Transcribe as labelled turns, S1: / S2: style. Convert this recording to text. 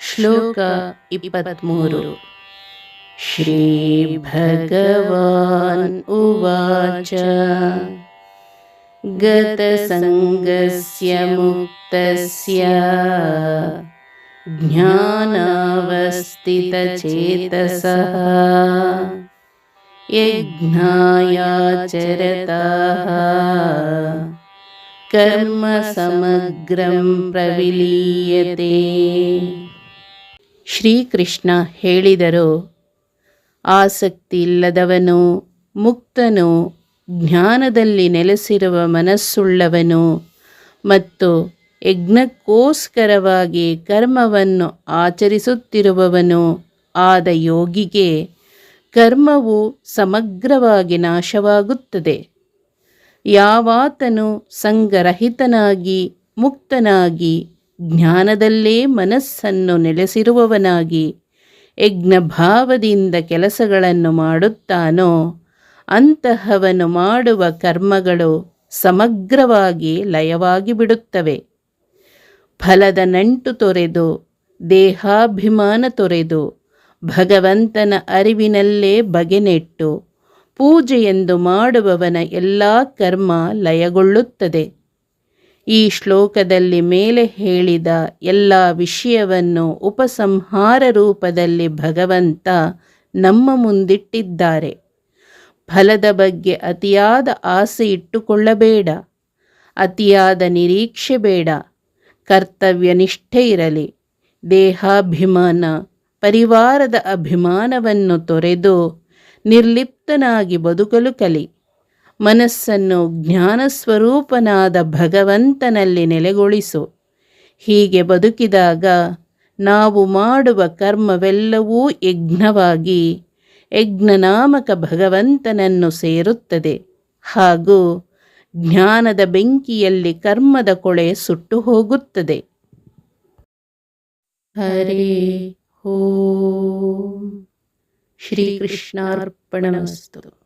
S1: श्लोक इपत्मूरु श्रीभगवान् उवाच। गतसङ्गस्य मुक्तस्य ज्ञानावस्थितचेतसः। यज्ञायाचरताः। कर्मसमग्रं प्रविलीयते। ಶ್ರೀಕೃಷ್ಣ ಹೇಳಿದರು ಆಸಕ್ತಿ ಇಲ್ಲದವನು ಮುಕ್ತನು, ಜ್ಞಾನದಲ್ಲಿ ನೆಲೆಸಿರುವ ಮನಸ್ಸುಳ್ಳವನು ಮತ್ತು ಯಜ್ಞಕ್ಕೋಸ್ಕರವಾಗಿ ಕರ್ಮವನ್ನು ಆಚರಿಸುತ್ತಿರುವವನು, ಆದ ಯೋಗಿಗೆ ಕರ್ಮವು ಸಮಗ್ರವಾಗಿ ನಾಶವಾಗುತ್ತದೆ. ಯಾವಾತನು ಸಂಗರಹಿತನಾಗಿ ಮುಕ್ತನಾಗಿ ಜ್ಞಾನದಲ್ಲೇ ಮನಸ್ಸನ್ನು ನೆಲೆಸಿರುವವನಾಗಿ ಯಜ್ಞಭಾವದಿಂದ ಕೆಲಸಗಳನ್ನು ಮಾಡುತ್ತಾನೋ, ಅಂತಹವನು ಮಾಡುವ ಕರ್ಮಗಳು ಸಮಗ್ರವಾಗಿ ಲಯವಾಗಿ ಬಿಡುತ್ತವೆ ಫಲದ ನಂಟು ತೊರೆದು, ದೇಹಾಭಿಮಾನ ತೊರೆದು, ಭಗವಂತನ ಅರಿವಿನಲ್ಲೇ ಬಗೆನೆಟ್ಟು, ಪೂಜೆಯೆಂದು ಮಾಡುವವನ ಎಲ್ಲ ಕರ್ಮ ಲಯಗೊಳ್ಳುತ್ತದೆ. ಈ ಶ್ಲೋಕದಲ್ಲಿ ಮೇಲೆ ಹೇಳಿದ ಎಲ್ಲ ವಿಷಯವನ್ನು ಉಪಸಂಹಾರ ರೂಪದಲ್ಲಿ ಭಗವಂತ ನಮ್ಮ ಮುಂದಿಟ್ಟಿದ್ದಾರೆ. ಫಲದ ಬಗ್ಗೆ ಅತಿಯಾದ ಆಸೆ ಇಟ್ಟುಕೊಳ್ಳಬೇಡ. ಅತಿಯಾದ ನಿರೀಕ್ಷೆ ಬೇಡ. ಕರ್ತವ್ಯ ನಿಷ್ಠೆ ಇರಲಿ. ದೇಹಾಭಿಮಾನ, ಪರಿವಾರದ ಅಭಿಮಾನವನ್ನು ತೊರೆದು ನಿರ್ಲಿಪ್ತನಾಗಿ ಬದುಕಲು ಕಲಿ. ಮನಸ್ಸನ್ನು ಜ್ಞಾನ ಸ್ವರೂಪನಾದ ಭಗವಂತನಲ್ಲಿ ನೆಲೆಗೊಳಿಸು. ಹೀಗೆ ಬದುಕಿದಾಗ ನಾವು ಮಾಡುವ ಕರ್ಮವೆಲ್ಲವೂ ಯಜ್ಞವಾಗಿ ಯಜ್ಞನಾಮಕ ಭಗವಂತನನ್ನು ಸೇರುತ್ತದೆ. ಹಾಗೂ ಜ್ಞಾನದ ಬೆಂಕಿಯಲ್ಲಿ ಕರ್ಮದ ಕೊಳೆ ಸುಟ್ಟು ಹೋಗುತ್ತದೆ ಹರಿ ಓ. ಶ್ರೀಕೃಷ್ಣಾರ್ಪಣಮಸ್ತು.